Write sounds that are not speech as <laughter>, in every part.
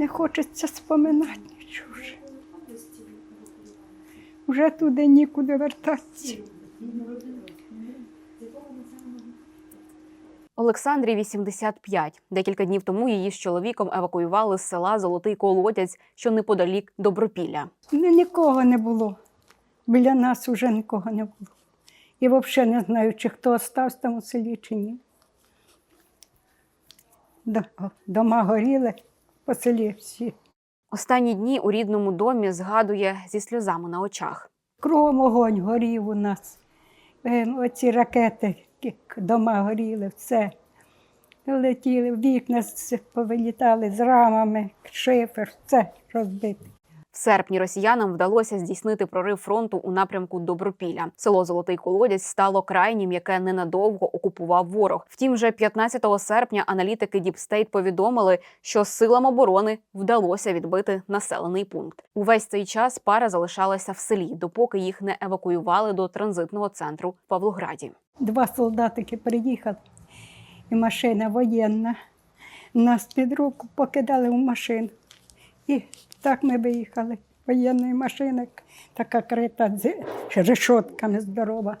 Не хочеться споминати нічого вже. Вже туди нікуди вертатися. Олександрі 85. Декілька днів тому її з чоловіком евакуювали з села Золотий Колодязь, що неподалік Добропілля. Ну, нікого не було. Біля нас вже нікого не було. І взагалі не знаю, чи хто остався там у селі, чи ні. Дома горіли по селі всі. Останні дні у рідному домі згадує зі сльозами на очах. Кругом огонь горів у нас. Е, Оці ракети, які дома горіли, все. Летіли, вікна повилітали з рамами, шифер, все розбите. В серпні росіянам вдалося здійснити прорив фронту у напрямку Добропілля. Село Золотий Колодязь стало крайнім, яке ненадовго окупував ворог. Втім, вже 15 серпня аналітики Діпстейт повідомили, що силам оборони вдалося відбити населений пункт. Увесь цей час пара залишалася в селі, допоки їх не евакуювали до транзитного центру в Павлограді. Два солдатики приїхали, і машина воєнна. Нас під руку покидали в машину. І так ми виїхали. Воєнної машини, така крита решотками здорова.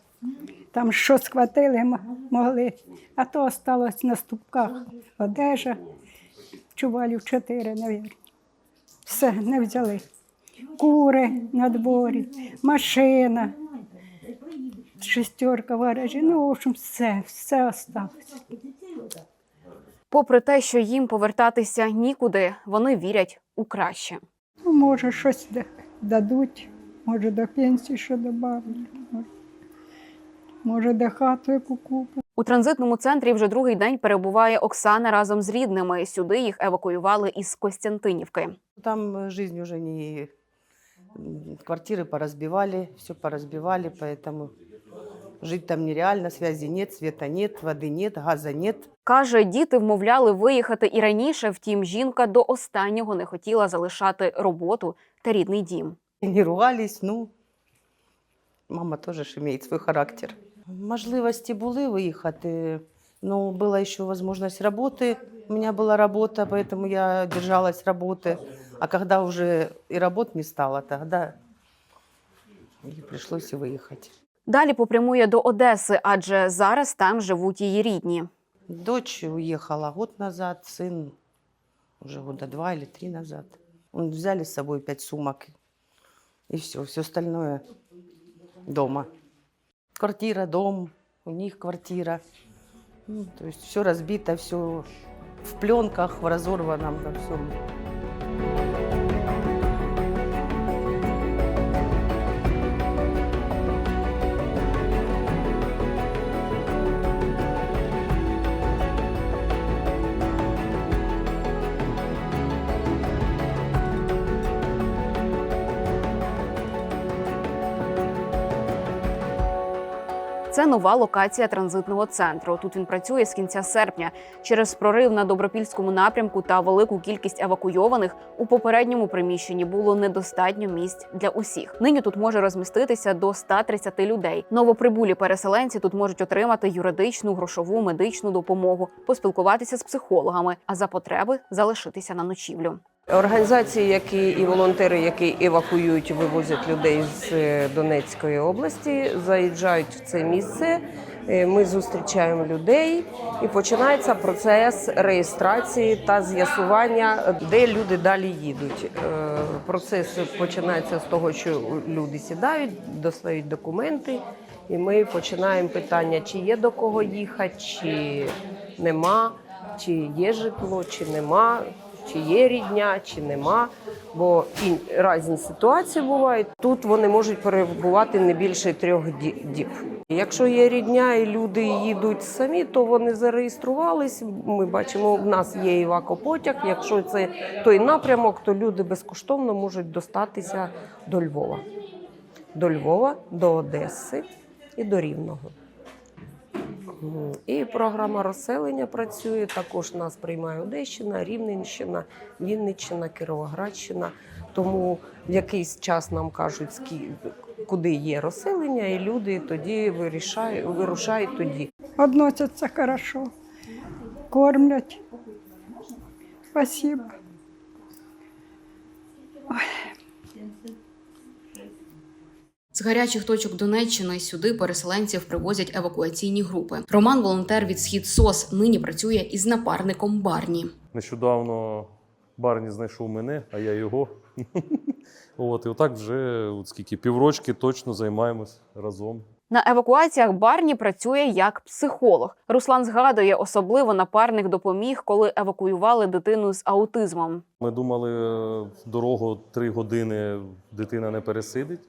Там що схватили, могли, а то осталось на ступках. Одежа, чувалів чотири, мабуть. Все, не взяли. Кури на дворі, машина, шестерка в. Ну, в общем, все, все осталось. Попри те, що їм повертатися нікуди, вони вірять у краще. Ну, може, щось да- дадуть, може, до пенсії що добавлять, може, може, до хату яку куплять. У транзитному центрі вже другий день перебуває Оксана разом з рідними. Сюди їх евакуювали із Костянтинівки. Там э, жизнь уже не... м, Квартиры поразбивали, все поразбивали, поэтому жить там нереально, связи нет, света нет, воды нет, газа нет. Каже, діти вмовляли виїхати і раніше. Втім, жінка до останнього не хотіла залишати роботу та рідний дім. Не ругались, ну, мама тоже ж имеет свой характер. Можливості були виїхати, но была еще возможность работы. У меня была работа, поэтому я держалась работы. А когда уже и работ не стало, тогда и пришлось и выехать. Далі попрямує до Одеси, адже зараз там живуть її рідні. Дочь уехала год назад, сын уже года два или три назад. Он взяли с собой пять сумок. И все, все остальное дома. Квартира, дом, у них квартира. Ну, то есть все разбито, все в пленках, в разорванном, во всем. Це нова локація транзитного центру. Тут він працює з кінця серпня. Через прорив на добропільському напрямку та велику кількість евакуйованих у попередньому приміщенні було недостатньо місць для усіх. Нині тут може розміститися до 130 людей. Новоприбулі переселенці тут можуть отримати юридичну, грошову, медичну допомогу, поспілкуватися з психологами, а за потреби залишитися на ночівлю. Організації, які і волонтери, які евакуюють, вивозять людей з е, Донецької області, заїжджають в це місце. Е, Ми зустрічаємо людей і починається процес реєстрації та з'ясування, де люди далі їдуть. Е, Процес починається з того, що люди сідають, достають документи, і ми починаємо питання, чи є до кого їхати, чи нема, чи є житло, чи нема чи є рідня, чи нема. Бо і різні ситуації бувають. Тут вони можуть перебувати не більше трьох діб. Якщо є рідня і люди їдуть самі, то вони зареєструвались. Ми бачимо, в нас є івакопотяг. Якщо це той напрямок, то люди безкоштовно можуть достатися до Львова. До Львова, до Одеси і до Рівного. М, І програма розселення працює. Також нас приймає Одещина, Рівненщина, Вінниччина, Кіровоградщина. Тому в якийсь час нам кажуть, скі- куди є розселення, і люди тоді вирішають, вирушають тоді. Относяться хорошо, кормлять. Спасибо. З гарячих точок Донеччини сюди переселенців привозять евакуаційні групи. Роман, волонтер від схід СОС, нині працює із напарником Барні. Нещодавно Барні знайшов мене, а я його. <laughs> От, і отак вже от скільки піврочки точно займаємось разом. На евакуаціях Барні працює як психолог. Руслан згадує, особливо напарник допоміг, коли евакуювали дитину з аутизмом. Ми думали, е, дорогу три години дитина не пересидить,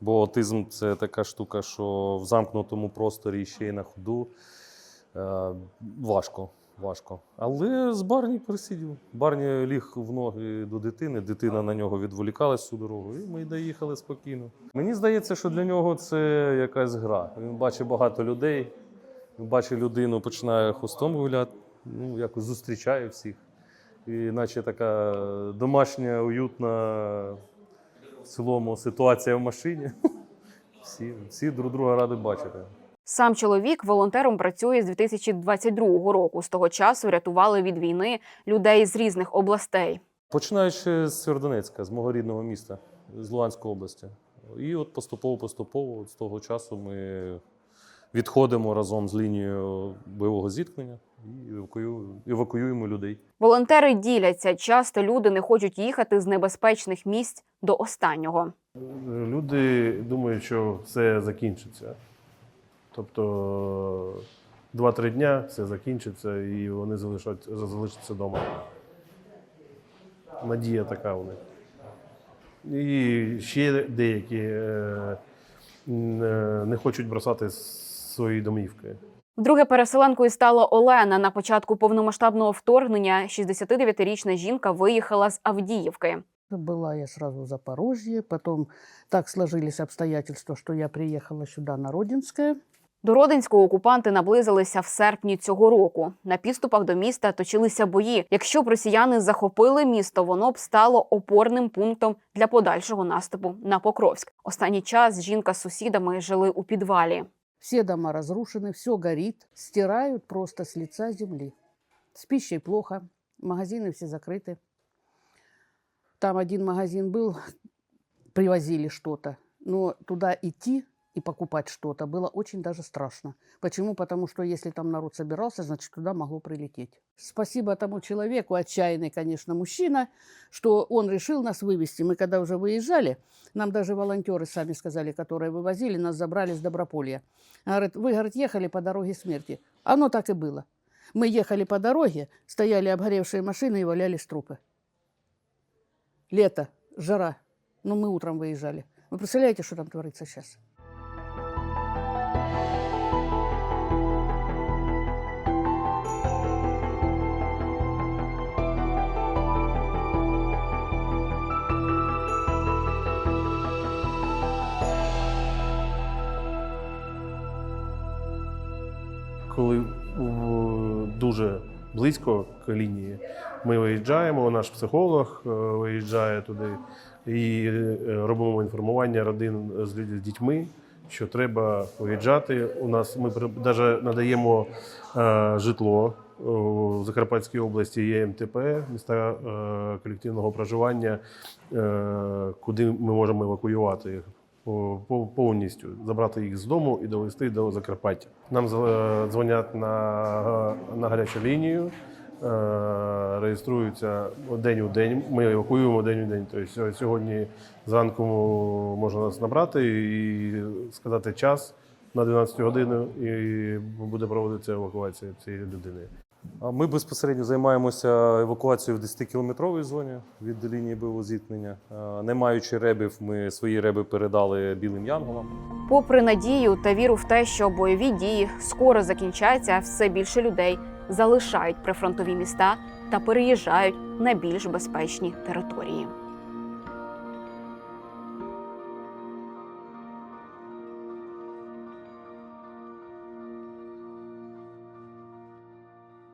бо аутизм це така штука, що в замкнутому просторі ще й на ходу е, важко. Важко. Але з Барні пересидів. Барні ліг в ноги до дитини, дитина на нього відволікалась всю дорогу, і ми доїхали спокійно. Мені здається, що для нього це якась гра. Він бачить багато людей, він бачить людину, починає хвостом гуляти, ну, якось зустрічає всіх. І наче така домашня, уютна цілому ситуація в машині. <laughs> Всі, всі друг друга раді бачити. Сам чоловік волонтером працює з 2022 року. З того часу рятували від війни людей з різних областей. Починаючи з Сєвєродонецька, з мого рідного міста, з Луганської області. І от поступово-поступово з того часу ми відходимо разом з лінією бойового зіткнення і евакуюємо людей. Волонтери діляться. Часто люди не хочуть їхати з небезпечних місць до останнього. Люди думають, що все закінчиться. Тобто 2-3 дня все закінчиться і вони залишаться, залишаться вдома. Надія така у них. І ще деякі е, е, не хочуть бросати свої домівки. Вдруге переселенкою стала Олена. На початку повномасштабного вторгнення 69-річна жінка виїхала з Авдіївки. Была я сразу в Запорожье, потом так сложились обстоятельства, что я приехала сюда на Родинское. До Родинського окупанти наблизилися в серпні цього року. На підступах до міста точилися бої. Якщо б росіяни захопили місто, воно б стало опорним пунктом для подальшого наступу на Покровськ. Останній час жінка з сусідами жили у підвалі. Все дома разрушены, все горит, стирают просто с лица земли. С пищей плохо, магазины все закрыты. Там один магазин был, привозили что-то, но туда идти и покупать что-то было очень даже страшно. Почему? Потому что если там народ собирался, значит, туда могло прилететь. Спасибо тому человеку, отчаянный, конечно, мужчина, что он решил нас вывести. Мы когда уже выезжали, нам даже волонтеры сами сказали, которые вывозили, нас забрали с Доброполья. Говорит, вы, говорит, ехали по дороге смерти. Оно так и было. Мы ехали по дороге, стояли обгоревшие машины и валялись трупы. Лето, жара. Но мы утром выезжали. Вы представляете, что там творится сейчас? Дуже близько к лінії, ми виїжджаємо, наш психолог е, виїжджає туди і е, робимо інформування родин з люд- з дітьми, що треба виїжджати. У нас ми навіть надаємо е, житло. У Закарпатській області є МТП, міста колективного проживання, куди ми можемо евакуювати їх повністю, забрати їх з дому і довести до Закарпаття. Нам е, дзвонять на, на гарячу лінію, е, реєструються день у день. Ми евакуюємо день у день. Тобто сьогодні зранку можна нас набрати і сказати час на 12 годину, і буде проводитися евакуація цієї людини. Ми безпосередньо займаємося евакуацією в 10-кілометровій зоні від лінії бойового зіткнення. Не маючи ребів, ми свої реби передали білим янголам. Попри надію та віру в те, що бойові дії скоро закінчаться, все більше людей залишають прифронтові міста та переїжджають на більш безпечні території.